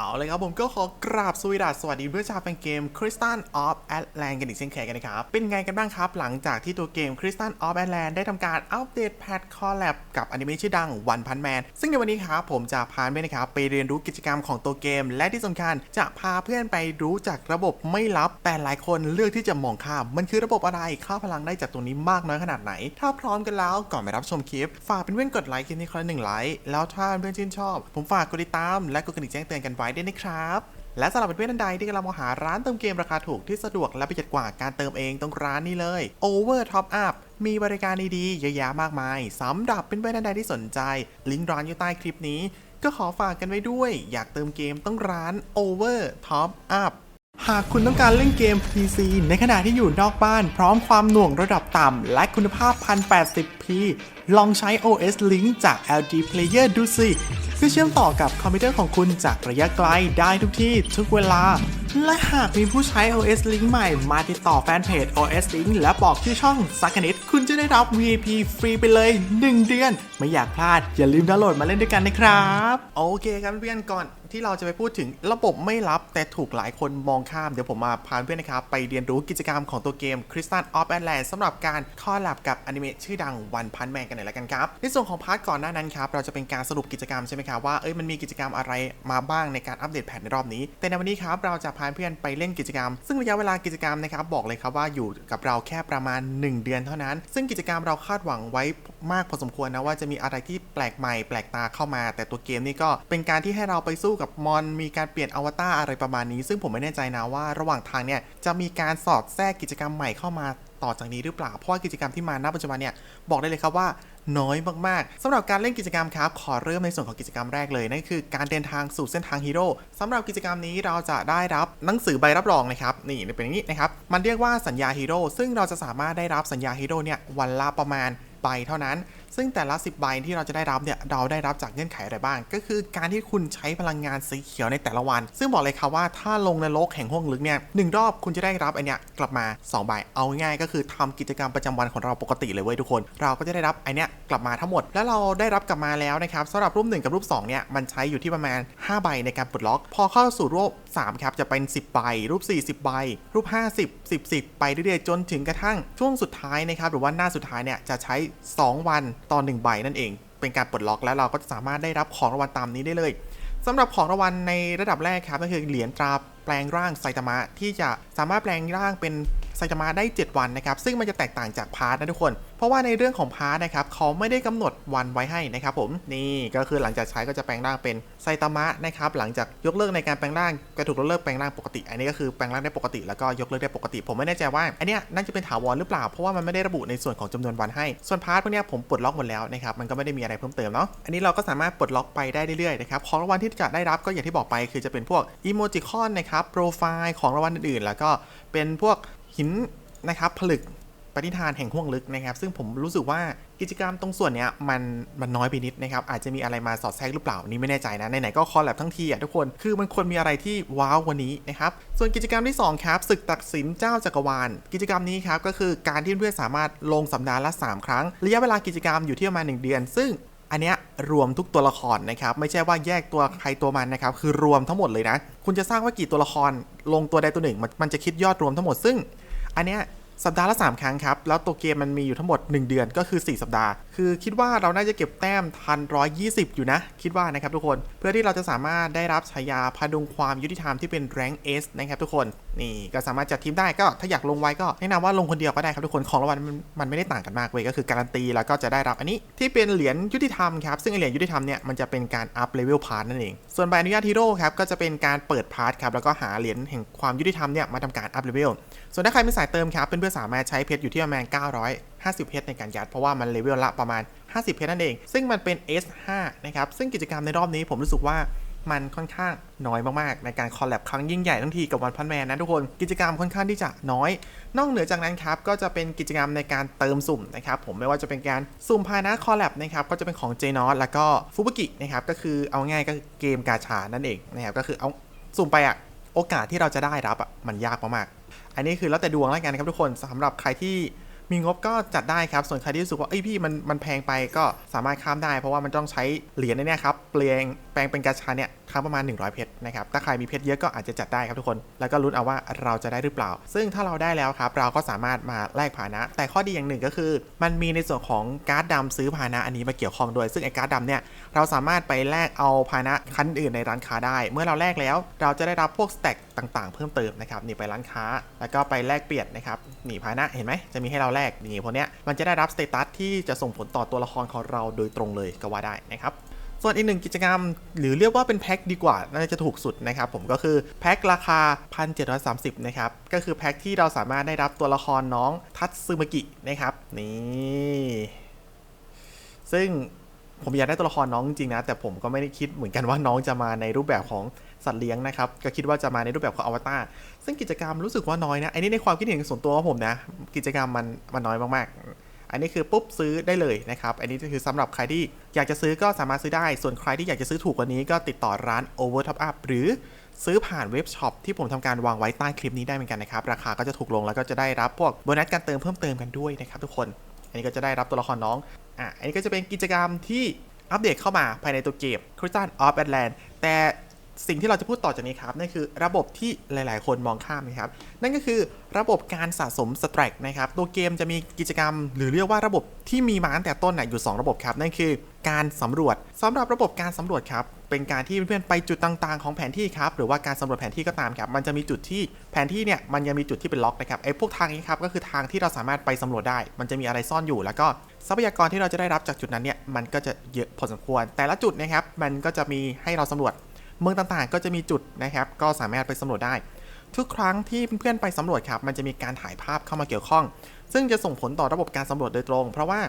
เอาเลยครับผมก็ขอกราบสวีดัสสวัสดีเพื่อนชาวแฟนเกม Crystal of Atlant กันอีกเช่นเคยกันนะครับ เป็นไงกันบ้างครับ หลังจากที่ตัวเกม Crystal of Atlant ได้ทำการอัปเดตแพทคอลแลบกับอนิเมะชื่อดัง One Punch Man ซึ่งในวันนี้ครับผมจะพาเพื่อนนะครับไปเรียนรู้กิจกรรมของตัวเกม และที่สำคัญจะพาเพื่อนไปรู้จักระบบไม่ลับ แต่หลายคนเลือกที่จะมองข้ามมันคือระบบอะไรค่าพลังได้จากตรงนี้มากน้อยขนาดไหน ถ้าพร้อมกันแล้วก่อนไปรับชมคลิปฝากเป็นเพื่อนกดไลค์คลิปนี้คนละหนึ่งไลค์แล้วถ้าเพื่อนชื่นชอบ ผมฝากกดติดตามและกดกระดิ่งแจ้งเตือนกันไว้ด้วยนะครับ และสำหรับเพื่อนๆท่านใดที่กำลังมองหาร้านเติมเกมราคาถูกที่สะดวกและประหยัดกว่าการเติมเองตรงร้านนี้เลย Over Top Up มีบริการดีๆเยอะแยะมากมายสำหรับเพื่อนๆท่านใดที่สนใจ ลิงก์ร้านอยู่ใต้คลิปนี้ ก็ขอฝากกันไว้ด้วย อยากเติมเกมต้องร้าน Over Top Up หากคุณต้องการเล่นเกม PC ในขณะที่อยู่นอกบ้าน พร้อมความหน่วงระดับต่ำ และคุณภาพ 1080p ลองใช้ OS Link จาก LG Player ดูสิเพื่อเชื่อมต่อกับคอมพิวเตอร์ของคุณจากระยะไกลได้ทุกที่ทุกเวลา และหากมีผู้ใช้ OS Link ใหม่มาติดต่อแฟนเพจ OS Link และบอกชื่อช่องสักนิดคุณจะได้รับ VIP ฟรีไปเลย 1 เดือน ไม่อยากพลาดอย่าลืมดาวน์โหลดมาเล่นด้วยกันนะครับ โอเคครับเพื่อนก่อน ที่เราจะไปพูดถึงระบบไม่ลับแต่ถูกหลายคนมองข้าม เดี๋ยวผมมาพาเพื่อนนะครับ ไปเรียนรู้กิจกรรมของตัวเกม Crystal of Atlant สำหรับการคอลแลบกับอนิเมะชื่อดัง One Punch Man กันหน่อยละกันครับ ในส่วนของพาร์ทก่อนหน้านั้นครับ เราจะเป็นการสรุปกิจกรรมใช่ไหมครับว่าเอ้ยมันมีกิจกรรมอะไรมาบ้างในการอัปเดตแพทในรอบนี้ แต่ในวันนี้ครับเราจะพาเพื่อนไปเล่นกิจกรรม ซึ่งระยะเวลากิจกรรมนะครับบอกเลยครับว่าอยู่กับเราแค่ประมาณ 1 เดือนเท่านั้น ซึ่งกิจกรรมเราคาดหวังไว้ มากพอสมควรนะว่าจะมีอะไรที่แปลกใหม่แปลกตาเข้ามา แต่ตัวเกมนี่ก็เป็นการที่ให้เราไปสู้กับมอน มีการเปลี่ยนอวตารอะไรประมาณนี้ ซึ่งผมไม่แน่ใจนะว่าระหว่างทางเนี่ยจะมีการสอดแทรกกิจกรรมใหม่เข้ามาต่อจากนี้หรือเปล่า เพราะว่ากิจกรรมที่มาณปัจจุบันเนี่ยบอกได้เลยครับว่าน้อยมากๆสำหรับการเล่นกิจกรรมครับ ขอเริ่มในส่วนของกิจกรรมแรกเลย นั่นคือการเดินทางสู่เส้นทางฮีโร่สำหรับกิจกรรมนี้เราจะได้รับหนังสือใบรับรองนะครับ นี่เป็นอย่างนี้นะครับ มันเรียกว่าสัญญาฮีโร่ซึ่งเราจะสามารถได้รับสัญญาฮีโร่เนี่ยวันละประมาณ ไปเท่านั้น ซึ่งแต่ละ 10 ใบที่เราจะได้รับเนี่ยเราได้รับจากเงื่อนไขอะไรบ้าง ก็คือการที่คุณใช้พลังงานสีเขียวในแต่ละวัน ซึ่งบอกเลยครับว่าถ้าลงในรกแห่งห้วงลึกเนี่ยหนึ่งรอบคุณจะได้รับอันเนี้ยกลับมา2ใบเอาง่ายก็คือทำกิจกรรมประจำวันของเราปกติเลยเว้ยทุกคน เราก็จะได้รับอันเนี้ยกลับมาทั้งหมด แล้วเราได้รับกลับมาแล้วนะครับสำหรับรูป 1 กับรูป2เนี่ยมันใช้อยู่ที่ประมาณ 5 ใบในการปลดล็อก พอเข้าสู่รูป3ครับจะเป็น 10 ใบ รูป 4 10 ใบ รูป 50 10 10 ไปเรื่อยๆจนถึงกระทั่งช่วงสุดท้ายนะครับหรือว่าหน้าสุดท้ายเนี่ยจะใช้ 2 วันต่อ1ใบนั่นเอง เป็นการปลดล็อกแล้วเราก็จะสามารถได้รับของรางวัลตามนี้ได้เลยสำหรับของรางวัลในระดับแรกครับก็คือเหรียญตราแปลงร่างไซตามะที่จะสามารถแปลงร่างเป็น ไซตามะได้ 7 วันนะครับ ซึ่งมันจะแตกต่างจากพาร์ทนะทุกคน เพราะว่าในเรื่องของพาร์ทนะครับเขาไม่ได้กำหนดวันไว้ให้นะครับผม นี่ก็คือหลังจากใช้ก็จะแปลงร่างเป็นไซตามะนะครับ หลังจากยกเลิกในการแปลงร่างก็ถูกยกเลิกแปลงร่างปกติ อันนี้ก็คือแปลงร่างได้ปกติแล้วก็ยกเลิกได้ปกติ ผมไม่แน่ใจว่าอันเนี้ยน่าจะเป็นถาวรหรือเปล่า เพราะว่ามันไม่ได้ระบุในส่วนของจำนวนวันให้ ส่วนพาร์ทพวกเนี้ยผมปลดล็อกหมดแล้วนะครับ มันก็ไม่ได้มีอะไรเพิ่มเติมเนาะ อันนี้เราก็สามารถปลดล็อกไปได้เรื่อยๆนะครับของรางวัลที่จะได้รับก็อย่างที่บอกไป คือจะเป็นพวกอีโมจิคอนนะครับโปรไฟล์ของรางวัลอื่นๆ แล้วก็เป็นพวก หินนะครับผลึกปฏิทานแห่งห้วงลึกนะครับ ซึ่งผมรู้สึกว่ากิจกรรมตรงส่วนเนี้ยมันมันน้อยไปนิดนะครับ อาจจะมีอะไรมาสอดแทรกหรือเปล่านี่ไม่แน่ใจนะไหนๆก็คอลแลบทั้งทีอะทุกคนคือมันควรมีอะไรที่ว้าวกว่านี้นะครับ ส่วนกิจกรรมที่ 2 ครับศึกตัดสินเจ้าจักรวาล กิจกรรมนี้ครับก็คือการที่เพื่อนสามารถลงสัปดาห์ละ 3 ครั้ง ระยะเวลากิจกรรมอยู่ที่ประมาณ1เดือน ซึ่งอันเนี้ยรวมทุกตัวละครนะครับ ไม่ใช่ว่าแยกตัวใครตัวมันนะครับ คือรวมทั้งหมดเลยนะ คุณจะสร้างว่ากี่ตัวละครลงตัวใดตัวหนึ่ง มันมันจะคิดยอดรวมทั้งหมดซึ่ง อันเนี้ย สัปดาห์ละ 3 ครั้งครับ แล้วตัวเกมมันมีอยู่ทั้งหมด 1 เดือนก็คือ 4 สัปดาห์ คือคิดว่าเราน่าจะเก็บแต้มทัน 120 อยู่นะ คิดว่านะครับทุกคน เพื่อที่เราจะสามารถได้รับฉายาพดุงความยุติธรรมที่เป็นแรงเอสนะครับทุกคน นี่ก็สามารถจัดทีมได้ก็ถ้าอยากลงไว้ก็แนะนำว่าลงคนเดียวก็ได้ครับทุกคนของรางวัลมันไม่ได้ต่างกันมากเว้ยก็คือการันตีแล้วก็จะได้รับอันนี้ที่เป็นเหรียญยุติธรรมครับซึ่งเหรียญยุติธรรมเนี่ยมันจะเป็นการอัพเลเวลพาร์ทนั่นเอง ส่วนใบอนุญาตฮีโร่ครับก็จะเป็นการเปิดพาร์ทครับแล้วก็หาเหรียญแห่งความยุติธรรมเนี่ยมาทำการอัพเลเวลส่วนถ้าใครเป็นสายเติมครับเพื่อนๆสามารถใช้เพชรอยู่ที่ประมาณ 950 เพชรในการยัด เพราะว่ามันเลเวลละประมาณ 50 เพชรนั่นเอง ซึ่งมันเป็น S5 นะครับ ซึ่งกิจกรรมในรอบนี้ผมรู้สึกว่ามันค่อนข้างน้อยมากๆ ในการคอลแลบครั้งยิ่งใหญ่ทั้งทีกับวันพันแมนนะทุกคนกิจกรรมค่อนข้างที่จะน้อย นอกเหนือจากนั้นครับ ก็จะเป็นกิจกรรมในการเติมสุ่มนะครับ ผมไม่ว่าจะเป็นการสุ่มภายในคอลแลบนะครับ ก็จะเป็นของ j n o t แล้วก็ฟูบุกินะครับ ก็คือเอาง่ายก็คือเกมกาชานั่นเองนะครับก็คือเอาสุ่มไปอะโอกาสที่เราจะได้รับอะมันยากมากๆ อันนี้คือแล้วแต่ดวงแล้วกันนะครับทุกคนสำหรับใครที่มีงบก็จัดได้ครับ ส่วนใครที่รู้สึกว่าเอ้ยพี่มันมันแพงไปก็สามารถข้ามได้ เพราะว่ามันต้องใช้เหรียญเนี่ยครับ แปลงแปลงเป็นกาชาเนี่ยครั้งประมาณ 100 เพชรนะครับ ถ้าใครมีเพชรเยอะก็อาจจะจัดได้ครับทุกคน แล้วก็ลุ้นเอาว่าเราจะได้หรือเปล่า ซึ่งถ้าเราได้แล้วครับ เราก็สามารถมาแลกพานะ แต่ข้อดีอย่างหนึ่งก็คือ มันมีในส่วนของการ์ดดำซื้อพานะอันนี้มาเกี่ยวข้องด้วย ซึ่งไอ้การ์ดดำเนี่ยเราสามารถไปแลกเอาพานะคันอื่นในร้านค้าได้ เมื่อเราแลกแล้ว เราจะได้รับพวกสแต็กต่างๆ เพิ่มเติมนะครับนี่ไปร้านค้า แล้วก็ไปแลกเปลี่ยนนะครับนี่พานะเห็นไหมจะมีให้เราแลกนี่พวกเนี้ยมันจะได้รับสเตตัสที่จะส่งผลต่อตัวละครของเราโดยตรงเลยก็ว่าได้นะครับ ส่วนอีกหนึ่งกิจกรรม หรือเรียกว่าเป็นแพ็คดีกว่า น่าจะถูกสุดนะครับผมก็คือแพ็คราคา 1,730 นะครับ ก็คือแพ็คที่เราสามารถได้รับตัวละครน้องทัตซึมกินะครับ นี่ ซึ่งผมอยากได้ตัวละครน้องจริงนะ แต่ผมก็ไม่ได้คิดเหมือนกันว่าน้องจะมาในรูปแบบของสัตว์เลี้ยงนะครับ ก็คิดว่าจะมาในรูปแบบของอวตารซึ่งกิจกรรมรู้สึกว่าน้อยนะไอันนี้ในความคิดเห็นส่วนตัวของผมนะ กิจกรรมมันมันน้อยมากๆ อันนี้คือปุ๊บซื้อได้เลยนะครับ อันนี้คือสำหรับใครที่อยากจะซื้อก็สามารถซื้อได้ ส่วนใครที่อยากจะซื้อถูกกว่านี้ก็ติดต่อร้าน Over Top Up หรือซื้อผ่านเว็บช็อปที่ผมทำการวางไว้ใต้คลิปนี้ได้เหมือนกันนะครับ ราคาก็จะถูกลงแล้วก็จะได้รับพวกโบนัสการเติมเพิ่มเติมกันด้วยนะครับทุกคน อันนี้ก็จะได้รับตัวละครน้อง อะ อันนี้ก็จะเป็นกิจกรรมที่อัปเดตเข้ามาภายในตัวเกม Crystal of Atlant แต่ สิ่งที่เราจะพูดต่อจากนี้ครับนั่นคือระบบที่หลาย ๆ คนมองข้ามนะครับ นั่นก็คือระบบการสะสมสแตรกนะครับ ตัวเกมจะมีกิจกรรม หรือเรียกว่าระบบที่มีมาตั้งแต่ต้นนะอยู่ 2 ระบบครับ นั่นคือการสำรวจสำหรับระบบการสำรวจครับ เป็นการที่เพื่อนๆไปจุดต่าง ๆ ของแผนที่ครับ หรือว่าการสำรวจแผนที่ก็ตามครับ มันจะมีจุดที่แผนที่เนี่ยมันยังมีจุดที่เป็นล็อกนะครับไอ้พวกทางนี้ครับก็คือทางที่เราสามารถไปสำรวจได้ มันจะมีอะไรซ่อนอยู่ แล้วก็ทรัพยากรที่เราจะได้รับจากจุดนั้นเนี่ยมันก็จะเยอะพอสมควร แต่ละจุดนะครับมันก็จะมีให้เราสำรวจ เมืองต่างๆ ก็จะมีจุดนะครับ ก็สามารถไปสำรวจได้ ทุกครั้งที่เพื่อนๆไปสำรวจครับ มันจะมีการถ่ายภาพเข้ามาเกี่ยวข้อง ซึ่งจะส่งผลต่อระบบการสำรวจโดยตรง เพราะว่า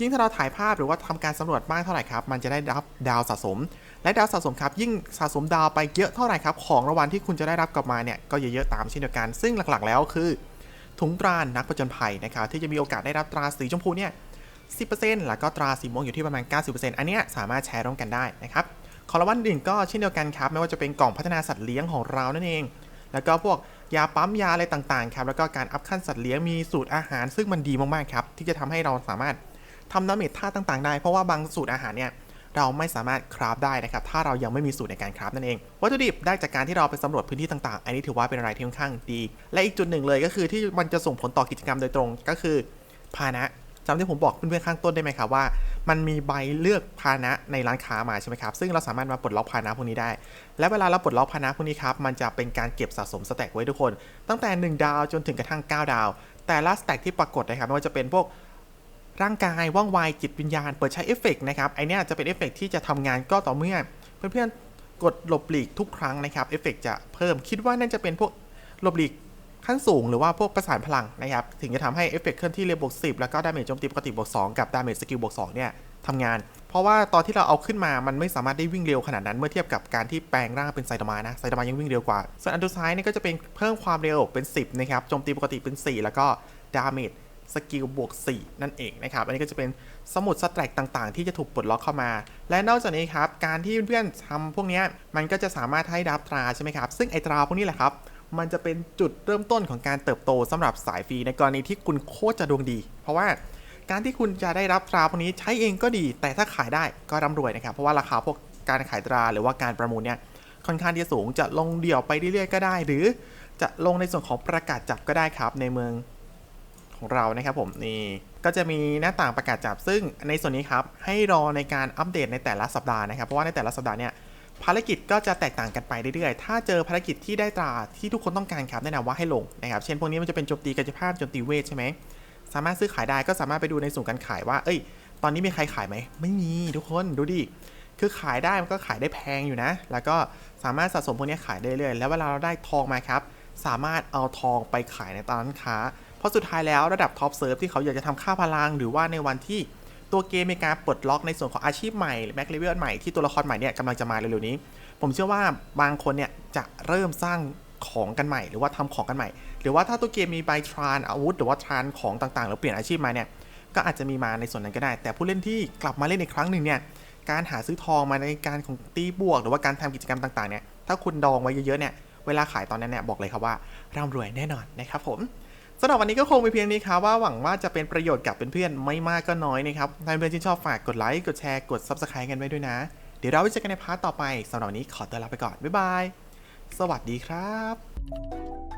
ยิ่งถ้าเราถ่ายภาพหรือว่าทำการสำรวจมากเท่าไหร่ครับ มันจะได้รับดาวสะสม และดาวสะสมครับ ยิ่งสะสมดาวไปเยอะเท่าไหร่ครับ ของรางวัลที่คุณจะได้รับกลับมาเนี่ย ก็เยอะๆตามเช่นเดียวกัน ซึ่งหลักๆ แล้วคือ ถุงตรานักผจญภัยนะครับ ที่จะมีโอกาสได้รับตราสีชมพูเนี่ย10%แล้วก็ตราสีม่วงอยู่ที่ประมาณ 90%อันเนี้ยสามารถแชร์ร่วมกันได้นะครับ ของรางวัลอื่นก็เช่นเดียวกันครับ ไม่ว่าจะเป็นกล่องพัฒนาสัตว์เลี้ยงของเรานั่นเอง แล้วก็พวกยาปั๊มยาอะไรต่างๆครับ แล้วก็การอัพขั้นสัตว์เลี้ยงมีสูตรอาหาร ซึ่งมันดีมากๆครับ ที่จะทำให้เราสามารถทำน้ำเมทท่าต่างๆได้ เพราะว่าบางสูตรอาหารเนี่ยเราไม่สามารถคราฟได้นะครับ ถ้าเรายังไม่มีสูตรในการคราฟนั่นเอง วัตถุดิบได้จากการที่เราไปสำรวจพื้นที่ต่างๆ อันนี้ถือว่าเป็นอะไรที่ค่อนข้างดี และอีกจุดหนึ่งเลยก็คือที่มันจะส่งผลต่อกิจกรรมโดยตรงก็คือพาหนะ จำที่ผมบอกเพื่อนๆข้างต้นได้ไหมครับว่า มันมีใบเลือกพาหนะในร้านค้ามาใช่ไหมครับ ซึ่งเราสามารถมาปลดล็อกพาหนะพวกนี้ได้ และเวลาเราปลดล็อกพาหนะพวกนี้ครับ มันจะเป็นการเก็บสะสมสแต็กไว้ทุกคน ตั้งแต่ 1 ดาวจนถึงกระทั่ง 9 ดาว แต่ละสแต็กที่ปรากฏนะครับไม่ว่าจะเป็นพวกร่างกายว่องไวจิตวิญญาณ เปิดใช้เอฟเฟกต์นะครับไอเนี้ยจะเป็นเอฟเฟกต์ที่จะทำงานก็ต่อเมื่อเพื่อนๆกดหลบหลีกทุกครั้งนะครับเอฟเฟกต์จะเพิ่มคิดว่าน่าจะเป็นพวกหลบหลีก ขั้นสูงหรือว่าพวกประสานพลังนะครับ ถึงจะทำให้เอฟเฟกต์เคลื่อนที่เร็วบวก10แล้วก็ดาเมจโจมตีปกติบวก2กับดาเมจสกิลบวก2เนี่ยทำงาน เพราะว่าตอนที่เราเอาขึ้นมามันไม่สามารถได้วิ่งเร็วขนาดนั้นเมื่อเทียบกับการที่แปลงร่างเป็นไซตามะนะไซตามะยังวิ่งเร็วกว่า ส่วนอันดูซ้ายนี่ก็จะเป็นเพิ่มความเร็วเป็น 10นะครับโจมตีปกติเป็น 4 แล้วก็ดาเมจสกิลบวก 4 นั่นเองนะครับ อันนี้ก็จะเป็นสมุดสแตรกต่างๆ ที่จะถูกปลดล็อกเข้ามา และนอกจากนี้ครับ การที่เพื่อนๆทำพวกนี้มันก็จะสามารถให้ดับตราใช่ไหมครับ ซึ่งไอตราพวกนี้แหละครับ มันจะเป็นจุดเริ่มต้นของการเติบโตสำหรับสายฟรีในกรณีที่คุณโคตรจะดวงดี เพราะว่าการที่คุณจะได้รับตราพวกนี้ใช้เองก็ดี แต่ถ้าขายได้ก็ร่ำรวยนะครับ เพราะว่าราคาพวกการขายตราหรือว่าการประมูลเนี่ยค่อนข้างที่จะสูงจะลงเดี่ยวไปเรื่อยๆก็ได้ หรือจะลงในส่วนของประกาศจับก็ได้ครับในเมืองของเรานะครับผมนี่ก็จะมีหน้าต่างประกาศจับซึ่งในส่วนนี้ครับให้รอในการอัปเดตในแต่ละสัปดาห์นะครับ เพราะว่าในแต่ละสัปดาห์เนี่ย ภารกิจก็จะแตกต่างกันไปเรื่อยๆ ถ้าเจอภารกิจที่ได้ตราที่ทุกคนต้องการครับแนะนำว่าให้ลงนะครับ เช่นพวกนี้มันจะเป็นโจมตีกายภาพโจมตีเวทใช่ไหม สามารถซื้อขายได้ก็สามารถไปดูในศูนการขายว่า เอ้ย ตอนนี้มีใครขายไหม ไม่มีทุกคนดูดิ คือขายได้มันก็ขายได้แพงอยู่นะ แล้วก็สามารถสะสมพวกนี้ขายได้เรื่อยๆ แล้วเวลาเราได้ทองมาครับ สามารถเอาทองไปขายในตลาดร้านค้า เพราะสุดท้ายแล้วระดับท็อปเซิร์ฟที่เขาอยากจะทำค่าพลังหรือว่าในวันที่ ตัวเกมมีการปลดล็อกในส่วนของอาชีพใหม่แบ็คเลเวลใหม่ที่ตัวละครใหม่เนี่ยกำลังจะมาเร็วๆนี้ ผมเชื่อว่าบางคนเนี่ยจะเริ่มสร้างของกันใหม่หรือว่าทำของกันใหม่ หรือว่าถ้าตัวเกมมีใบทรานอาวุธ หรือว่าทรานของต่างๆ หรือเปลี่ยนอาชีพมาเนี่ยก็อาจจะมีมาในส่วนนั้นก็ได้ แต่ผู้เล่นที่กลับมาเล่นอีกครั้งหนึ่งเนี่ยการหาซื้อทองมาในการของตีบวก หรือว่าการทำกิจกรรมต่างๆเนี่ยถ้าคุณดองไว้เยอะๆเนี่ยเวลาขายตอนนั้นเนี่ยบอกเลยครับว่าร่ำรวยแน่นอนนะครับผม สำหรับวันนี้ก็คงมีเพียงนี้ครับว่าหวังว่าจะเป็นประโยชน์กับเพื่อนๆไม่มากก็น้อยนะครับถ้าเพื่อนๆที่ชอบฝากกดไลค์กดแชร์กด Subscribe กันไว้ด้วยนะ เดี๋ยวเราไปเจอกันในพาร์ทต่อไปสำหรับวันนี้ขอตัวลาไปก่อนบ๊ายบายสวัสดีครับ